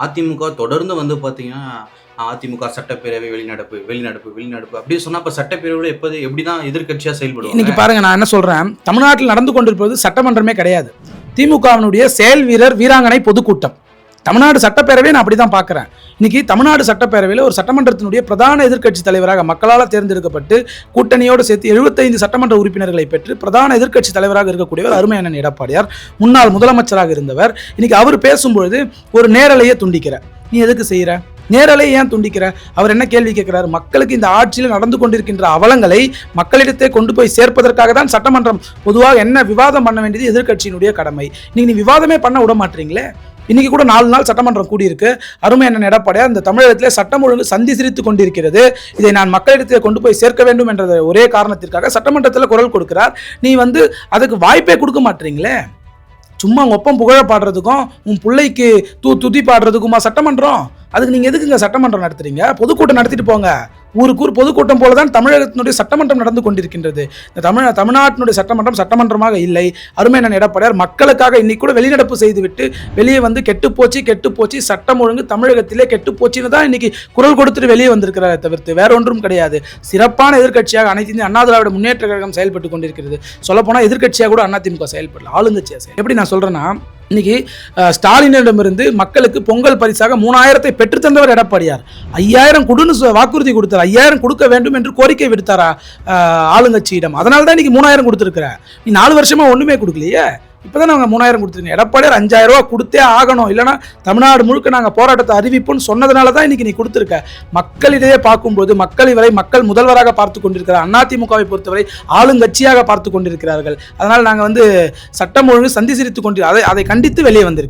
அதிமுக தொடர்ந்து வந்து பார்த்தீங்கன்னா அதிமுக சட்டப்பேரவை வெளிநடப்பு வெளிநடப்பு வெளிநடப்பு அப்படி சொன்னால் இப்போ சட்டப்பேரவையில் எப்போது எப்படி தான் எதிர்கட்சியாக செயல்படும் இன்னைக்கு பாருங்க நான் என்ன சொல்கிறேன் தமிழ்நாட்டில் நடந்து கொண்டிருப்பது சட்டமன்றமே கிடையாது. திமுகவினுடைய செயல் வீரர் வீராங்கனை பொதுக்கூட்டம். தமிழ்நாடு சட்டப்பேரவையை நான் அப்படி தான் பார்க்குறேன். இன்னைக்கு தமிழ்நாடு சட்டப்பேரவையில் ஒரு சட்டமன்றத்தினுடைய பிரதான எதிர்க்கட்சி தலைவராக மக்களால் தேர்ந்தெடுக்கப்பட்டு கூட்டணியோடு சேர்த்து எழுபத்தைந்து சட்டமன்ற உறுப்பினர்களை பெற்று பிரதான எதிர்க்கட்சி தலைவராக இருக்கக்கூடியவர் அருமையண்ணன் எடப்பாடியார் முன்னாள் முதலமைச்சராக இருந்தவர். இன்னைக்கு அவர் பேசும்பொழுது ஒரு நேரலையை துண்டிக்கிற. நீ எதுக்கு செய்கிற நேரலை ஏன் துண்டிக்கிற? அவர் என்ன கேள்வி கேட்கிறார்? மக்களுக்கு இந்த ஆட்சியில் நடந்து கொண்டிருக்கின்ற அவலங்களை மக்களிடத்தை கொண்டு போய் சேர்ப்பதற்காக தான் சட்டமன்றம் பொதுவாக என்ன விவாதம் பண்ண வேண்டியது எதிர்க்கட்சியினுடைய கடமை. இன்னைக்கு நீ விவாதமே பண்ண விட மாட்டீங்களே? இன்னைக்கு கூட நாலு நாள் சட்டமன்றம் கூடியிருக்கு. அருமை என்ன எடப்பாடியார் இந்த தமிழகத்தில் சட்டம் ஒழுங்கு சந்தி சிரித்து கொண்டிருக்கிறது. இதை நான் மக்களிடத்தில் கொண்டு போய் சேர்க்க வேண்டும் என்ற ஒரே காரணத்திற்காக சட்டமன்றத்தில் குரல் கொடுக்கிறார். நீ வந்து அதுக்கு வாய்ப்பே கொடுக்க மாட்டீங்களே? சும்மா ஒப்பம் புகழ பாடுறதுக்கும் உன் பிள்ளைக்கு தூ துதி பாடுறதுக்குமா சட்டமன்றம்? அதுக்கு நீங்கள் எதுக்குங்க சட்டமன்றம் நடத்துறீங்க? பொதுக்கூட்டம் நடத்திட்டு போங்க. ஊருக்கு ஊர் பொதுக்கூட்டம் போல தான் தமிழகத்தினுடைய சட்டமன்றம் நடந்து கொண்டிருக்கின்றது. இந்த தமிழ் தமிழ்நாட்டினுடைய சட்டமன்றம் சட்டமன்றமாக இல்லை. அருமை நான் எடப்பாடியார் மக்களுக்காக இன்னைக்கு கூட வெளிநடப்பு செய்துவிட்டு வெளியே வந்து கெட்டுப்போச்சு கெட்டுப்போச்சு சட்டம் ஒழுங்கு தமிழகத்திலே கெட்டுப்போச்சுன்னு தான் இன்னைக்கு குரல் கொடுத்துட்டு வெளியே வந்திருக்கிறாரே தவிர்த்து வேற ஒன்றும் கிடையாது. சிறப்பான எதிர்க்கட்சியாக அனைத்து இந்திய அண்ணா திராவிட முன்னேற்ற கழகம் செயல்பட்டு கொண்டிருக்கிறது. சொல்லப்போனால் எதிர்க்கட்சியாக கூட அதிமுக செயல்படல. ஆளுங்கட்சியாக எப்படி நான் சொல்கிறேன்னா இன்னைக்கு ஸ்டாலினிடமிருந்து மக்களுக்கு பொங்கல் பரிசாக மூணாயிரத்தை பெற்றுத்தந்தவர் எடப்பாடியார். ஐயாயிரம் கொடுன்னு சொ- வாக்குறுதி கொடுத்தார். ஐயாயிரம் கொடுக்க வேண்டும் என்று கோரிக்கை விடுத்தாரா ஆளுங்கட்சியிடம். அதனால தான் இன்னைக்கு மூணாயிரம் கொடுத்துருக்குற நீ நாலு வருஷமா ஒண்ணுமே கொடுக்கலையே. இப்போதான் நாங்கள் மூணாயிரம் கொடுத்துருங்க எடப்பாடியார் அஞ்சாயிரம் ரூபா கொடுத்தே ஆகணும். இல்லைன்னா தமிழ்நாடு முழுக்க நாங்கள் போராட்டத்தை அறிவிப்போம்னு சொன்னதுனால தான் இன்றைக்கி நீ கொடுத்துருக்க. மக்களிடையே பார்க்கும்போது மக்கள் இவரை மக்கள் முதல்வராக பார்த்து கொண்டிருக்கிறார். அதிமுகவை பொறுத்தவரை ஆளுங்கட்சியாக பார்த்து கொண்டிருக்கிறார்கள். அதனால் நாங்கள் வந்து சட்டம் ஒழுங்கு சந்தி சிரித்து கொண்டு அதை அதை கண்டித்து வெளியே வந்திருக்கோம்